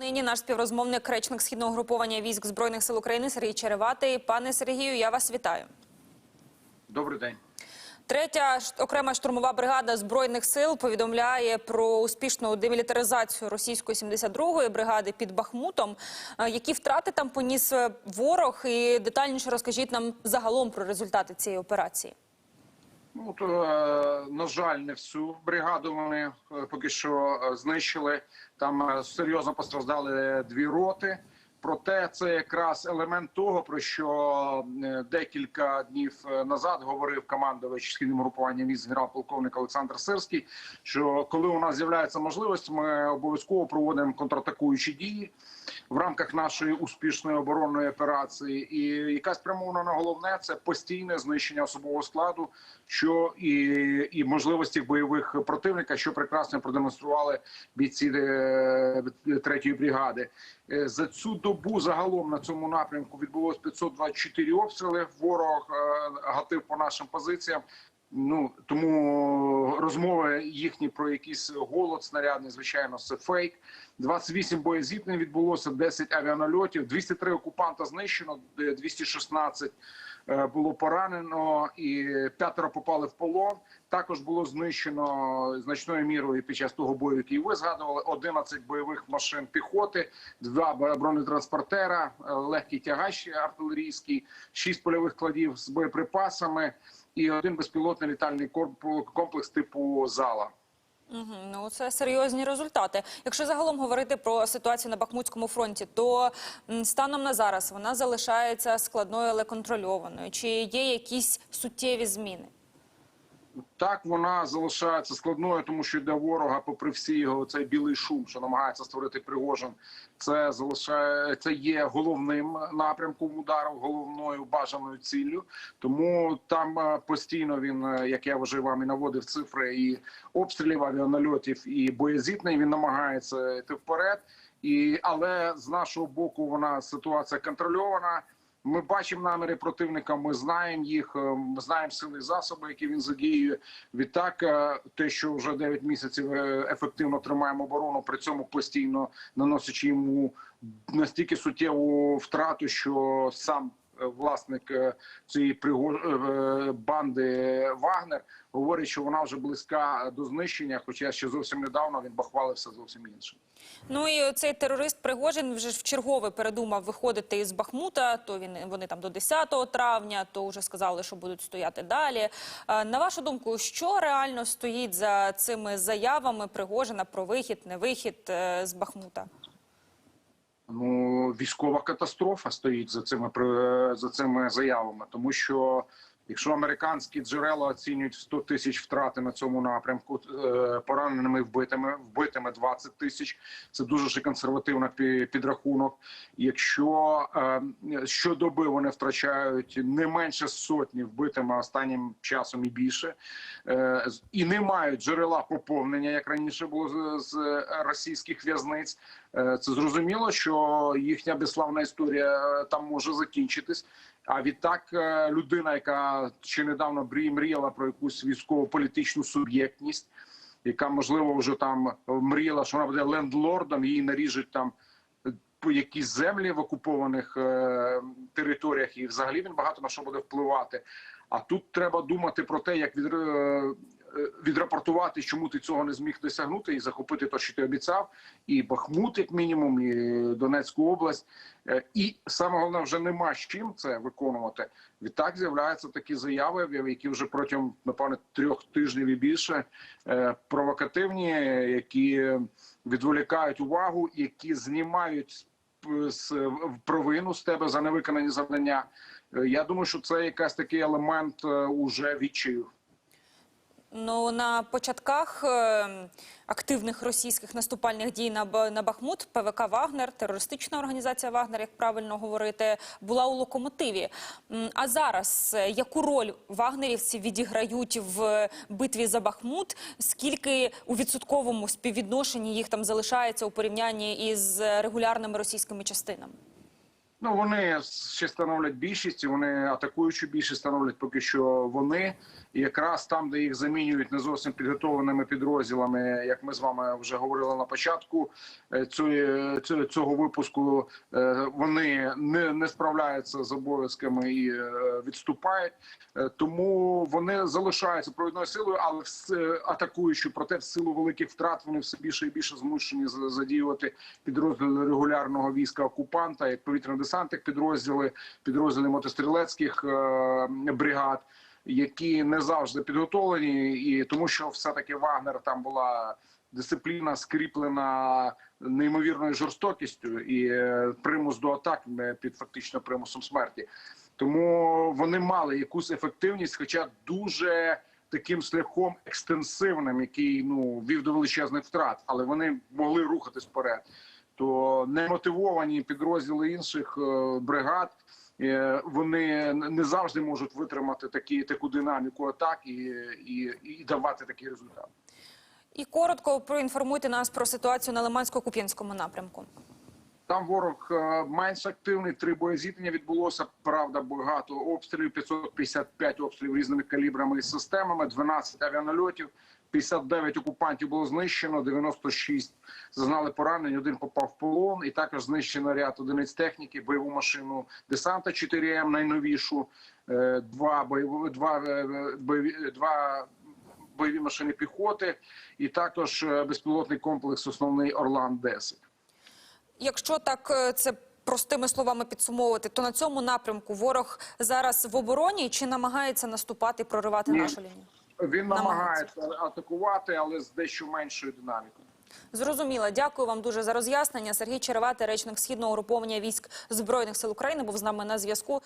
Нині наш співрозмовник, речник східного груповання військ збройних сил України Сергій Череватий. Пане Сергію, я вас вітаю. Добрий день. Третя окрема штурмова бригада збройних сил повідомляє про успішну демілітаризацію російської 72-ї бригади під Бахмутом. Е, Які втрати там поніс е, ворог? І детальніше розкажіть нам загалом про результати цієї операції. Ну то е, на жаль, не всю бригаду вони е, поки що е, знищили. Там серйозно постраждали дві роти. Проте це якраз елемент того, про що декілька днів назад говорив командувач східним групуванням військ генерал-полковник Олександр Сирський. Що коли у нас з'являється можливість, ми обов'язково проводимо контратакуючі дії в рамках нашої успішної оборонної операції, і яка спрямована на головне це постійне знищення особового складу, що і, і можливості бойових противника, що прекрасно продемонстрували бійці е, третьої бригади. Е, За цю добу загалом на цьому напрямку відбулось 524 обстріли. Ворог е, гатив по нашим позиціям. Ну тому розмови їхні про якийсь голод снарядний, звичайно, це фейк. 28 боєзіткнень відбулося, 10 авіанальотів, 203 окупанта знищено, де 216 е, було поранено, і п'ятеро попали в полон. Також було знищено значною мірою під час того бою, який ви згадували, 11 бойових машин піхоти, два бронетранспортера, е, легкий тягач артилерійський, 6 польових складів з боєприпасами і один безпілотний літальний комплекс типу зала. Ну це серйозні результати. Якщо загалом говорити про ситуацію на Бахмутському фронті, то станом на зараз вона залишається складною, але контрольованою. Чи є якісь суттєві зміни? Так вона залишається складною, тому що для ворога, попри всі його цей білий шум, що намагається створити Пригожин, це залишає це є головним напрямком удару, головною бажаною ціллю. Тому там е, постійно він, е, як я вже вам і наводив цифри, і обстрілів, авіанальотів, і боєзітний. Він намагається йти вперед. І але з нашого боку вона ситуація контрольована. Ми бачимо наміри противника. Ми знаємо їх. е, Ми знаємо сили і засоби, які він задіює. Відтак, е, те, що вже 9 місяців е, ефективно тримаємо оборону, при цьому постійно наносячи йому настільки суттєву втрату, що сам власник е, цієї приго- е, банди Вагнер говорить, що вона вже близька до знищення. Хоча ще зовсім недавно він бахвалився зовсім іншим. Ну і цей терорист Пригожин вже ж вчергове передумав виходити із Бахмута. То він вони там до 10 травня, то вже сказали, що будуть стояти далі. Е, На вашу думку, що реально стоїть за цими заявами Пригожина про вихід, не вихід е, з Бахмута? Військова катастрофа стоїть за цими при- за цими заявами, тому що якщо американські джерела оцінюють в 100 тисяч втрати на цьому напрямку, е, пораненими вбитими, вбитими 20 тисяч, це дуже ж консервативний підрахунок. Якщо е, щодоби вони втрачають не менше сотні вбитими останнім часом і більше, е, і не мають джерела поповнення, як раніше було з, російських в'язниць. Це зрозуміло, що їхня безславна історія там може закінчитись. А відтак, е, людина, яка ще недавно мріяла про якусь військово-політичну суб'єктність, яка можливо вже там мріяла, що вона буде лендлордом, її наріжуть там е, якісь землі в окупованих е, територіях, і взагалі він багато на що буде впливати. А тут треба думати про те, як від, відрапортувати, чому ти цього не зміг досягнути і захопити те, що ти обіцяв, і Бахмут, як мінімум, і Донецьку область. Е, І саме головне, вже нема з чим це виконувати. Відтак з'являються такі заяви, які вже протягом напевне трьох тижнів і більше е, провокативні, які відволікають увагу, які знімають з- провину з тебе за невиконані завдання. Е, Я думаю, що це якась такий елемент е, уже відчаю. Ну на початках е, активних російських наступальних дій на Бахмут ПВК Вагнер, терористична організація Вагнер, як правильно говорити, була у локомотиві. А зараз е, яку роль вагнерівці відіграють в битві за Бахмут? Скільки у відсотковому співвідношенні їх там залишається у порівнянні із регулярними російськими частинами? Ну вони ще становлять більшість, вони атакуючу більшість становлять поки що вони. І якраз там, де їх замінюють не зовсім підготовленими підрозділами, як ми з вами вже говорили на початку е, цього- випуску, е, вони не, не справляються з обов'язками і е, відступають. Тому вони залишаються провідною силою, але атакуючи, проте в силу великих втрат вони все більше і більше змушені за- задіювати підрозділи регулярного війська окупанта, як повітряно-десантних підрозділи, підрозділи мотострілецьких е, бригад, які не завжди підготовлені, і тому що все таки Вагнер там була. Дисципліна скріплена неймовірною жорстокістю і е, примус до атак е, під фактично примусом смерті. Тому вони мали якусь ефективність, хоча дуже таким шляхом екстенсивним, який ну вів до величезних втрат, але вони могли рухатись вперед. То немотивовані підрозділи інших е, бригад. е, Вони не завжди можуть витримати такі таку динаміку атак і, і, і давати такий результат. І коротко проінформуйте нас про ситуацію на Лимансько-Куп'янському напрямку. Там ворог е, менш активний. Три боєзіткнення відбулося. Правда, багато обстрілів. 555 обстрілів різними калібрами і системами, 12 авіанальотів. 59 окупантів було знищено, 96 зазнали поранень, один попав в полон, і також знищено ряд одиниць техніки, бойову машину десанта 4М, найновішу, е, два бойові, два е, бойові, два бойові машини піхоти, і також е, безпілотний комплекс основний Орлан 10 Якщо так це простими словами підсумовувати, то на цьому напрямку ворог зараз в обороні чи намагається наступати, проривати Ні. нашу лінію? Він Намагається. атакувати, але з дещо меншою динамікою. Зрозуміло. Дякую вам дуже за роз'яснення. Сергій Черевати, речник східного угруповання військ збройних сил України, був з нами на зв'язку.